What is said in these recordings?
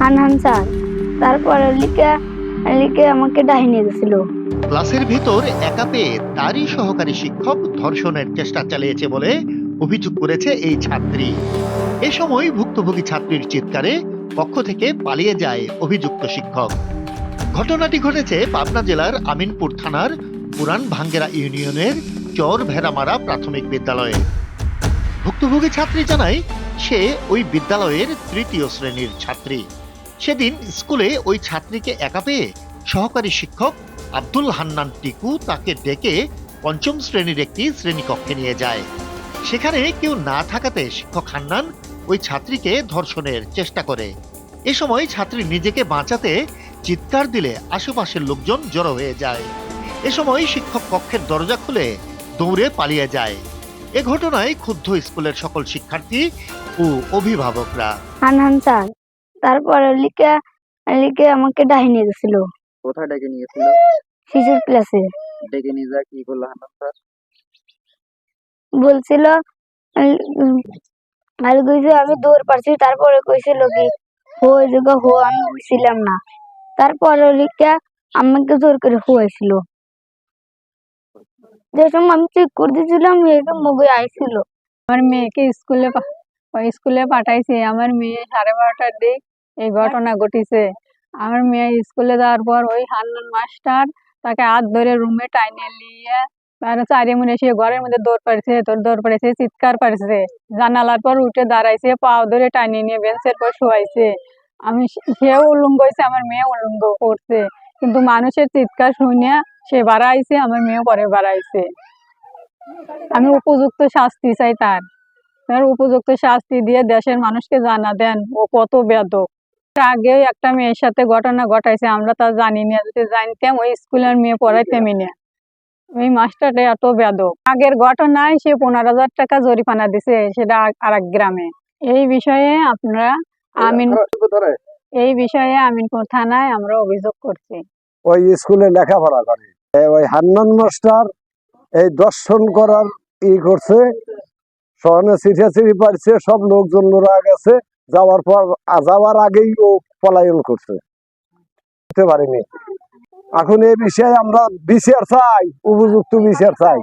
হানহান sir, তারপরে লিখে লিখে আমাকে ডাহি নিয়ে গেছিল ক্লাসের ভিতর একা পেয়ে তারই সহকারী শিক্ষক ধর্ষণের চেষ্টা চালিয়েছে বলে অভিযোগ করেছে এই ছাত্রী। এ সময় ভুক্তভোগী ছাত্রীর চিৎকারে পক্ষ থেকে পালিয়ে যায় অভিযুক্ত শিক্ষক। ঘটনাটি ঘটেছে পাবনা জেলার আমিনপুর থানার পুরান ভাঙ্গেরা ইউনিয়নের চর ভেড়ামারা প্রাথমিক বিদ্যালয়ে। ভুক্তভোগী ছাত্রী জানায়, সে ওই বিদ্যালয়ের তৃতীয় শ্রেণির ছাত্রী। সেদিন স্কুলে ওই ছাত্রীকে একা পেয়ে সহকারী শিক্ষক আব্দুল হান্নান টিকু তাকে ডেকে পঞ্চম শ্রেণির একটি শ্রেণীকক্ষে নিয়ে যায়। সেখানে কেউ না থাকাতে শিক্ষক হান্নান ওই ছাত্রীকে ধর্ষণের চেষ্টা করে। এ সময় ছাত্রী নিজেকে বাঁচাতে চিৎকার দিলে আশেপাশের লোকজন জড়ো হয়ে যায়। এ সময় শিক্ষক কক্ষের দরজা খুলে দৌড়ে পালিয়ে যায়। এ ঘটনায় ক্ষুব্ধ স্কুলের সকল শিক্ষার্থী ও অভিভাবকরা। তারপরে লিখে লিখে আমাকে ডাহি নিয়ে গেছিল। কোথায় ডেকে নিয়েছিল শিশুর ক্লাসে। ডেকে নিয়ে যা কি করল হান্নান স্যার? বলছিল আর কইছে আমি দৌড় পারছি তারপরে কইছিল কি হো জায়গা হো আমি না। তারপরে লিখে আমাকে জোর করে হুয়াইছিল যে সময় আমি চেক করে দিয়েছিলাম এটা মুভি আইছিল। আমার মেয়েকে স্কুলে স্কুলে পাঠাইছে। আমার মেয়ে সাড়ে বারোটার দিক এই ঘটনা ঘটিছে। আমার মেয়ে স্কুলে যাওয়ার পর ওই হান্নান মাস্টার তাকে হাত ধরে রুমে টাইনে নিয়ে তার চারি মনে সে ঘরের মধ্যে দৌড় পাড়ছে, তোর দৌড় পাড়ছে, চিৎকার পাড়ছে। জানালার পর উঠে দাঁড়াইছে, পাও ধরে টাইনে নিয়ে বেঞ্চের পর শোয়াইছে। আমি সে- উলঙ্গ হয়েছে আমার মেয়ে উলঙ্গ করছে। কিন্তু মানুষের চিৎকার শুনে সে বাড়াইছে, আমার মেয়েও পরে বাড়াইছে। আমি উপযুক্ত শাস্তি চাই তার। তার উপযুক্ত শাস্তি দিয়ে দেশের মানুষকে জানা দেন, ও কত বেদক আগে একটা মেয়ের সাথে ঘটনা ঘটাইছে আমরা তা জানি না যদি জানতাম ওই স্কুলের মেয়ে পড়াইতামই না ওই মাস্টারটা এত বেদক আগের ঘটনায় সে পনেরো হাজার টাকা জরিমানা দিছে সেটা আর এক গ্রামে। এই বিষয়ে আপনারা আমিন এই বিষয়ে আমিনপুর থানায় আমরা অভিযোগ করছি। ওই স্কুলে লেখাপড়া করে। ওই হান্নান মাস্টার এই দর্শন করার ই করছে সহনে শহরে চিঠি পারছে সব লোকজন লোরা গেছে। যাওয়ার পর যাওয়ার আগেই ও পলায়ন করছে। হতে পারেনি। এখন এই বিষয়ে আমরা বিচার চাই, উপযুক্ত বিচার চাই।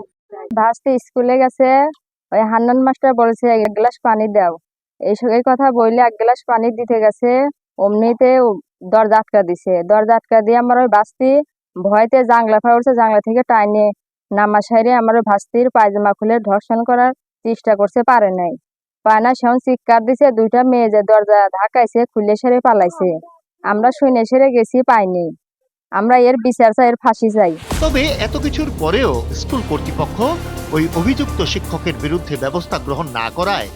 ভাসতে স্কুলে গেছে, ওই হান্নান মাস্টার বলেছে, এক গ্লাস পানি দাও। এই স- কথা বললে এক গ্লাস পানি দিতে গেছে, অমনিতে দরজা আটকা দিছে। দরজা আটকা দিয়ে আমার ওই ভাস্তি ভয়তে জাংলা ফাই উঠছে জাংলা থেকে টাইনে নামা সাইরে আমার ওই ভাস্তির পায়জামা খুলে ধর্ষণ করার চেষ্টা করছে, পারে নাই। পায় না সেমন চিৎকার দিছে, দুইটা মেয়ে যে দরজা ঢাকাইছে খুলে সেরে পালাইছে। আমরা শুনে সেরে গেছি, পাইনি। আমরা এর বিচার চাই, এর ফাঁসি চাই। তবে এত কিছুর পরেও স্কুল কর্তৃপক্ষ ওই অভিযুক্ত শিক্ষকের বিরুদ্ধে ব্যবস্থা গ্রহণ না করায়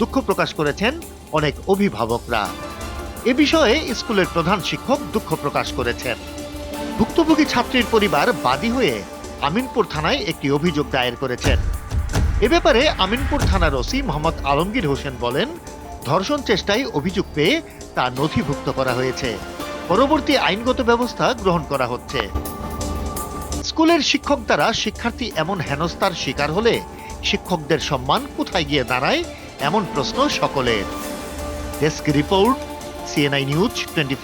দুঃখ প্রকাশ করেছেন অনেক অভিভাবকরা। এ বিষয়ে স্কুলের প্রধান শিক্ষক দুঃখ প্রকাশ করেছেন। ভুক্তভোগী ছাত্রীর পরিবার বাদী হয়ে আমিনপুর থানায় একটি অভিযোগ দায়ের করেছেন। এ ব্যাপারে আমিনপুর থানার ওসি মোহাম্মদ আলমগীর হোসেন বলেন, ধর্ষণ চেষ্টায় অভিযোগ পেয়ে তা নথিভুক্ত করা হয়েছে। পরবর্তী আইনগত ব্যবস্থা গ্রহণ করা হচ্ছে। স্কুলের শিক্ষক দ্বারা শিক্ষার্থী এমন হেনস্থার শিকার হলে শিক্ষকদের সম্মান কোথায় গিয়ে দাঁড়ায়, এমন প্রশ্ন সকলের। Desk report, CNI news twenty